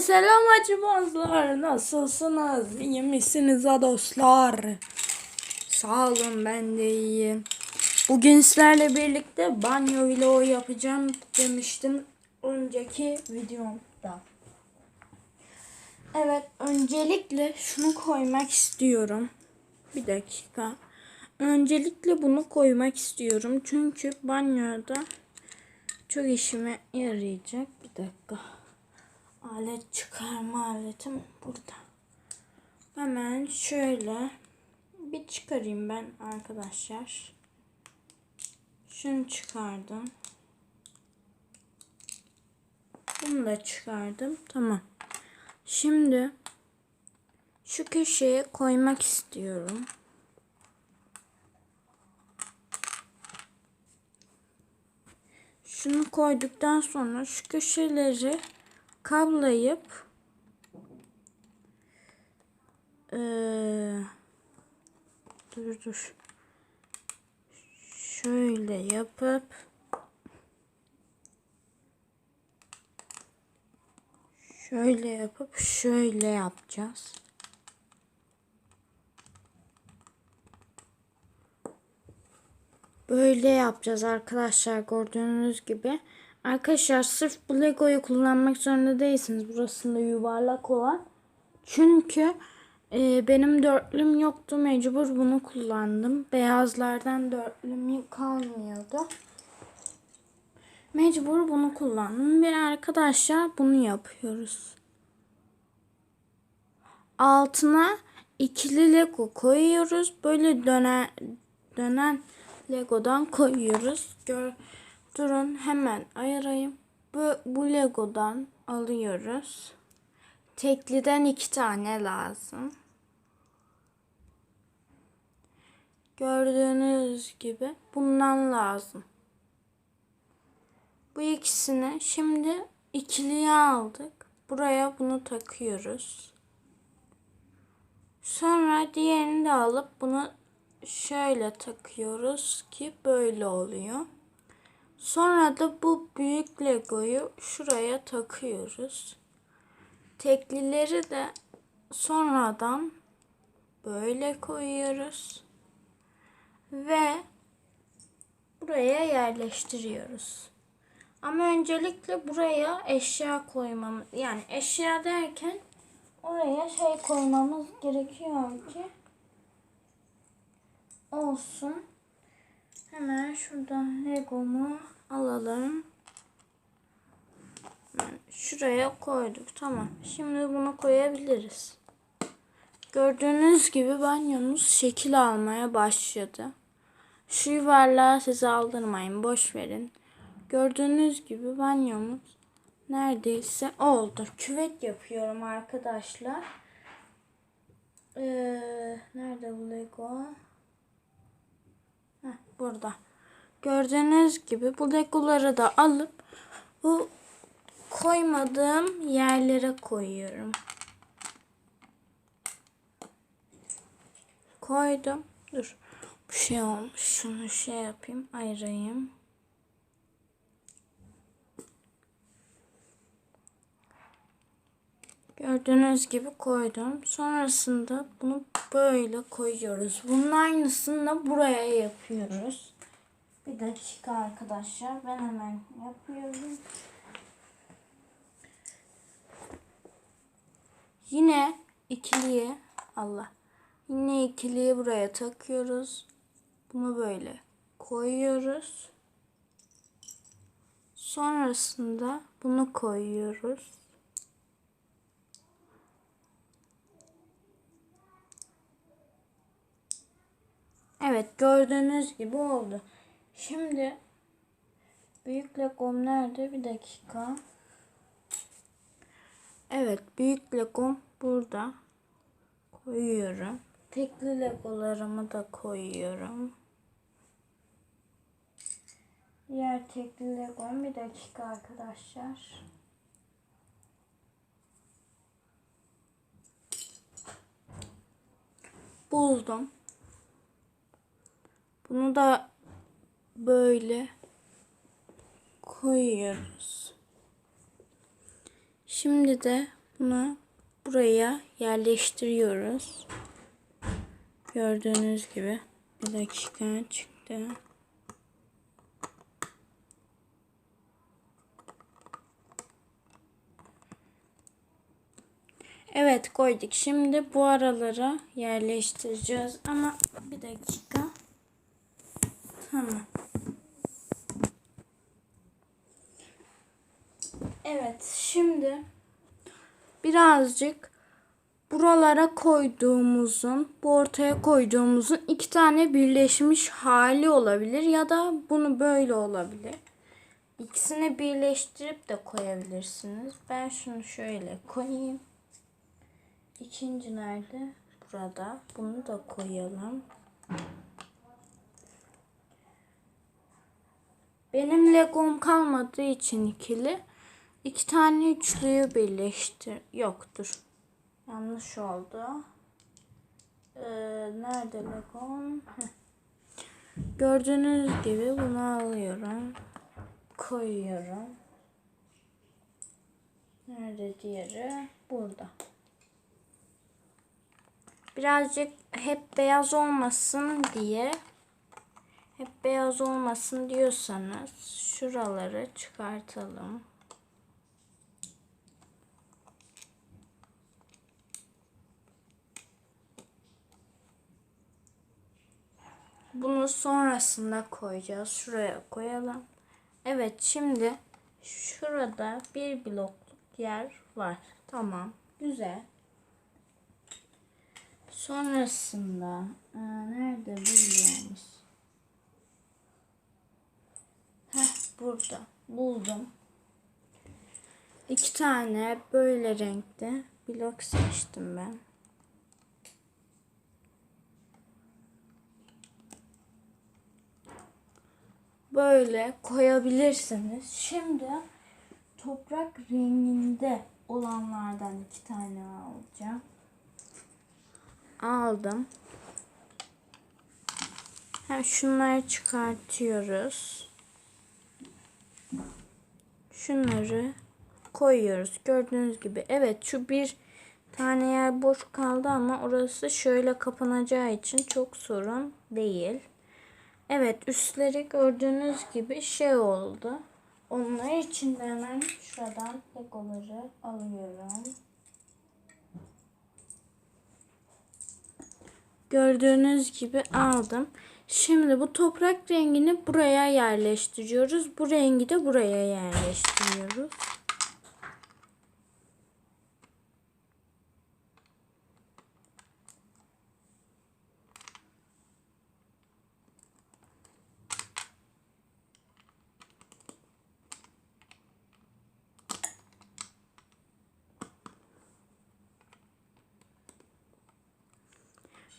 selam acımazlar. Nasılsınız? İyi misiniz dostlar? Sağ olun ben de iyiyim. Bugün sizlerle birlikte banyo vlogu yapacağım demiştim önceki videomda. Evet öncelikle şunu koymak istiyorum. Bir dakika. Öncelikle bunu koymak istiyorum. Çünkü banyoda çok işime yarayacak. Bir dakika. Alet çıkarma aletim burada. Hemen şöyle bir çıkarayım ben arkadaşlar. Şunu çıkardım. Bunu da çıkardım. Tamam. Şimdi şu köşeye koymak istiyorum. Şunu koyduktan sonra şu köşeleri kablayıp eee dur dur şöyle yapıp şöyle yapıp şöyle yapacağız. Böyle yapacağız arkadaşlar gördüğünüz gibi. Arkadaşlar sırf bu Lego'yu kullanmak zorunda değilsiniz. Burasında yuvarlak olan. Çünkü e, benim dörtlüm yoktu. Mecbur bunu kullandım. Beyazlardan dörtlüm kalmıyordu. Mecbur bunu kullandım. Ve arkadaşlar bunu yapıyoruz. Altına ikili Lego koyuyoruz. Böyle dönen, dönen Lego'dan koyuyoruz. Gör, durun hemen ayırayım. Bu, bu Lego'dan alıyoruz. Tekliden iki tane lazım. Gördüğünüz gibi bundan lazım. Bu ikisini şimdi ikiliye aldık. Buraya bunu takıyoruz. Sonra diğerini de alıp bunu şöyle takıyoruz ki böyle oluyor. Sonra da bu büyük legoyu şuraya takıyoruz. Teklileri de sonradan böyle koyuyoruz. Ve buraya yerleştiriyoruz. Ama öncelikle buraya eşya koymamız yani eşya derken oraya şey koymamız gerekiyor ki olsun. Hemen şuradan Lego'mu alalım. Şuraya koyduk. Tamam. Şimdi bunu koyabiliriz. Gördüğünüz gibi banyomuz şekil almaya başladı. Şu yuvarlağı size aldırmayın. Boş verin. Gördüğünüz gibi banyomuz neredeyse oldu. Küvet yapıyorum arkadaşlar. Ee, nerede bu Lego? Burada. Gördüğünüz gibi bu legoları da alıp bu koymadığım yerlere koyuyorum. Koydum. Dur. Bu şey olmuş. Şunu şey yapayım. Ayırayım. Gördüğünüz gibi koydum. Sonrasında bunu böyle koyuyoruz. Bunun aynısını da buraya yapıyoruz. Bir dakika arkadaşlar. Ben hemen yapıyorum. Yine ikiliye Allah. Yine ikiliyi buraya takıyoruz. Bunu böyle koyuyoruz. Sonrasında bunu koyuyoruz. Evet gördüğünüz gibi oldu. Şimdi büyük legom nerede? Bir dakika. Evet büyük legom burada. Koyuyorum. Tekli legolarımı da koyuyorum. Diğer tekli legom bir dakika arkadaşlar. Buldum. Bunu da böyle koyuyoruz. Şimdi de bunu buraya yerleştiriyoruz. Gördüğünüz gibi bir dakika çıktı. Evet koyduk. Şimdi bu aralara yerleştireceğiz. Ama bir dakika. Tamam. Evet şimdi birazcık buralara koyduğumuzun, bu ortaya koyduğumuzun iki tane birleşmiş hali olabilir ya da bunu böyle olabilir. İkisini birleştirip de koyabilirsiniz. Ben şunu şöyle koyayım. İkinci nerede? Burada. Bunu da koyalım. Benim legom kalmadığı için ikili. iki tane üçlüyü birleştir. Yoktur. Yanlış oldu. Ee, nerede legom? Gördüğünüz gibi bunu alıyorum. Koyuyorum. Nerede diğeri? Burada. Birazcık hep beyaz olmasın diye hep beyaz olmasın diyorsanız şuraları çıkartalım. Bunu sonrasında koyacağız. Şuraya koyalım. Evet şimdi şurada bir blokluk yer var. Tamam. Güzel. Sonrasında aa, nerede biliyoruz? Heh burada buldum. İki tane böyle renkte blok seçtim ben. Böyle koyabilirsiniz. Şimdi toprak renginde olanlardan iki tane alacağım aldım. Ha, şunları çıkartıyoruz. Şunları koyuyoruz. Gördüğünüz gibi. Evet şu bir tane yer boş kaldı ama orası şöyle kapanacağı için çok sorun değil. Evet üstleri gördüğünüz gibi şey oldu. Onlar için de hemen şuradan legoları alıyorum. Gördüğünüz gibi aldım. Şimdi bu toprak rengini buraya yerleştiriyoruz. Bu rengi de buraya yerleştiriyoruz.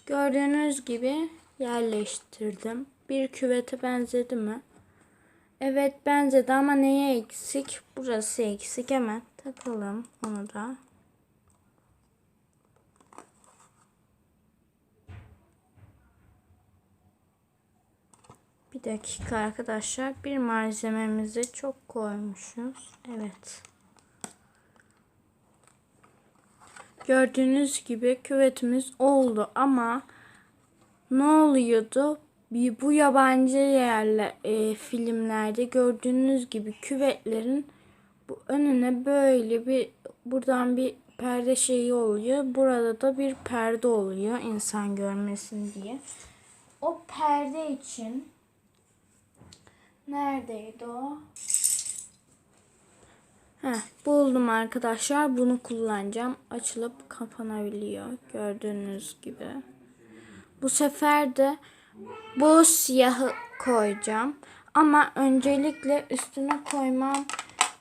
Gördüğünüz gibi yerleştirdim. Bir küvete benzedi mi? Evet benzedi ama neye eksik? Burası eksik. Hemen takalım onu da. Bir dakika arkadaşlar. Bir malzememizi çok koymuşuz. Evet. Gördüğünüz gibi küvetimiz oldu ama ne oluyordu? Bir bu yabancı yerler e, filmlerde gördüğünüz gibi küvetlerin bu önüne böyle bir buradan bir perde şeyi oluyor. Burada da bir perde oluyor insan görmesin diye. O perde için neredeydi o? Heh, buldum arkadaşlar. Bunu kullanacağım. Açılıp kapanabiliyor. Gördüğünüz gibi. Bu sefer de bu siyahı koyacağım. Ama öncelikle üstüne koymam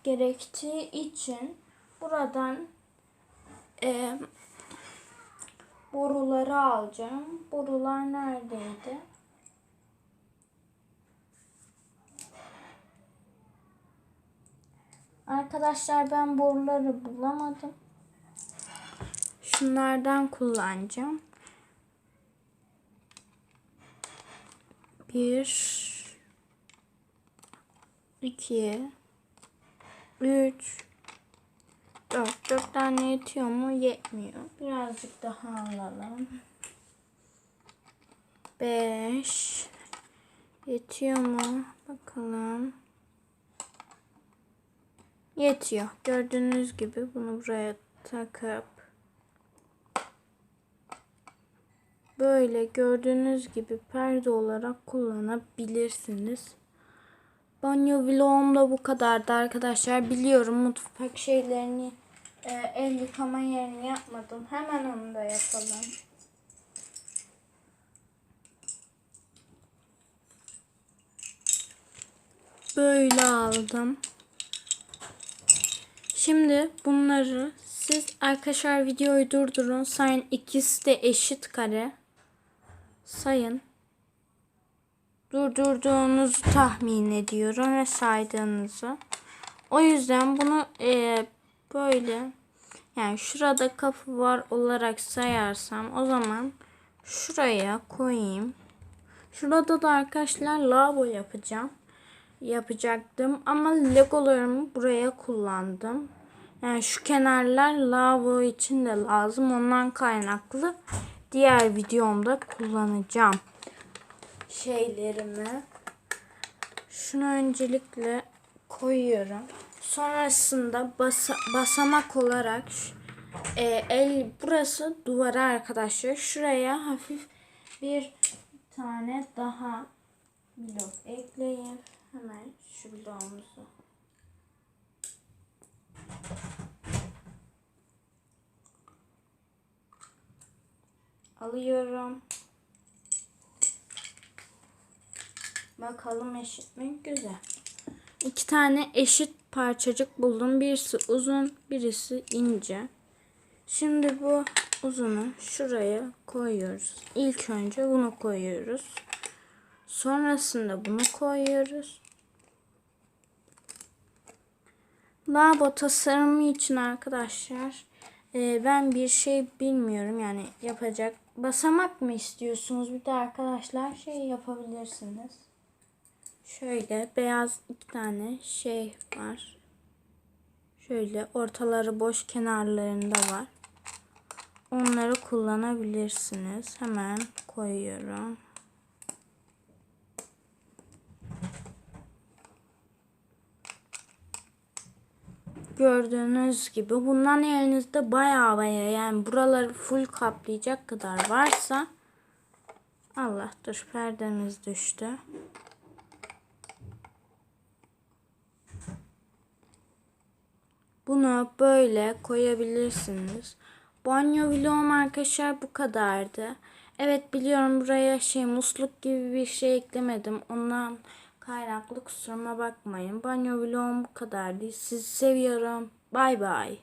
gerektiği için buradan e, boruları alacağım. Borular neredeydi? Arkadaşlar ben boruları bulamadım. Şunlardan kullanacağım. Bir, iki, 3 4 4 tane yetiyor mu? Yetmiyor. Birazcık daha alalım. 5 Yetiyor mu? Bakalım. Yetiyor. Gördüğünüz gibi bunu buraya takıp böyle gördüğünüz gibi perde olarak kullanabilirsiniz. Banyo vlogum da bu kadardı arkadaşlar. Biliyorum mutfak şeylerini e, el yıkama yerini yapmadım. Hemen onu da yapalım. Böyle aldım. Şimdi bunları siz arkadaşlar videoyu durdurun. Sayın ikisi de eşit kare. Sayın. Durdurduğunuzu tahmin ediyorum ve saydığınızı. O yüzden bunu e, böyle yani şurada kapı var olarak sayarsam o zaman şuraya koyayım. Şurada da arkadaşlar lavabo yapacağım. Yapacaktım ama legolarımı buraya kullandım. Yani şu kenarlar lavabo için de lazım. Ondan kaynaklı diğer videomda kullanacağım şeylerimi. Şunu öncelikle koyuyorum. Sonrasında basa, basamak olarak e, el burası duvara arkadaşlar. Şuraya hafif bir tane daha blok ekleyeyim. Hemen şu bloğumuzu. Alıyorum. Bakalım eşit mi? Güzel. İki tane eşit parçacık buldum. Birisi uzun, birisi ince. Şimdi bu uzunu şuraya koyuyoruz. İlk önce bunu koyuyoruz. Sonrasında bunu koyuyoruz. Lavabo tasarımı için arkadaşlar e, ben bir şey bilmiyorum yani yapacak. Basamak mı istiyorsunuz? Bir de arkadaşlar şey yapabilirsiniz. Şöyle beyaz iki tane şey var. Şöyle ortaları boş kenarlarında var. Onları kullanabilirsiniz. Hemen koyuyorum. Gördüğünüz gibi bundan elinizde bayağı bayağı yani buraları full kaplayacak kadar varsa Allah dur perdemiz düştü. Bunu böyle koyabilirsiniz. Banyo vlogum arkadaşlar bu kadardı. Evet biliyorum buraya şey musluk gibi bir şey eklemedim. Ondan kaynaklı kusuruma bakmayın. Banyo vlogum bu kadardı. Sizi seviyorum. Bay bay.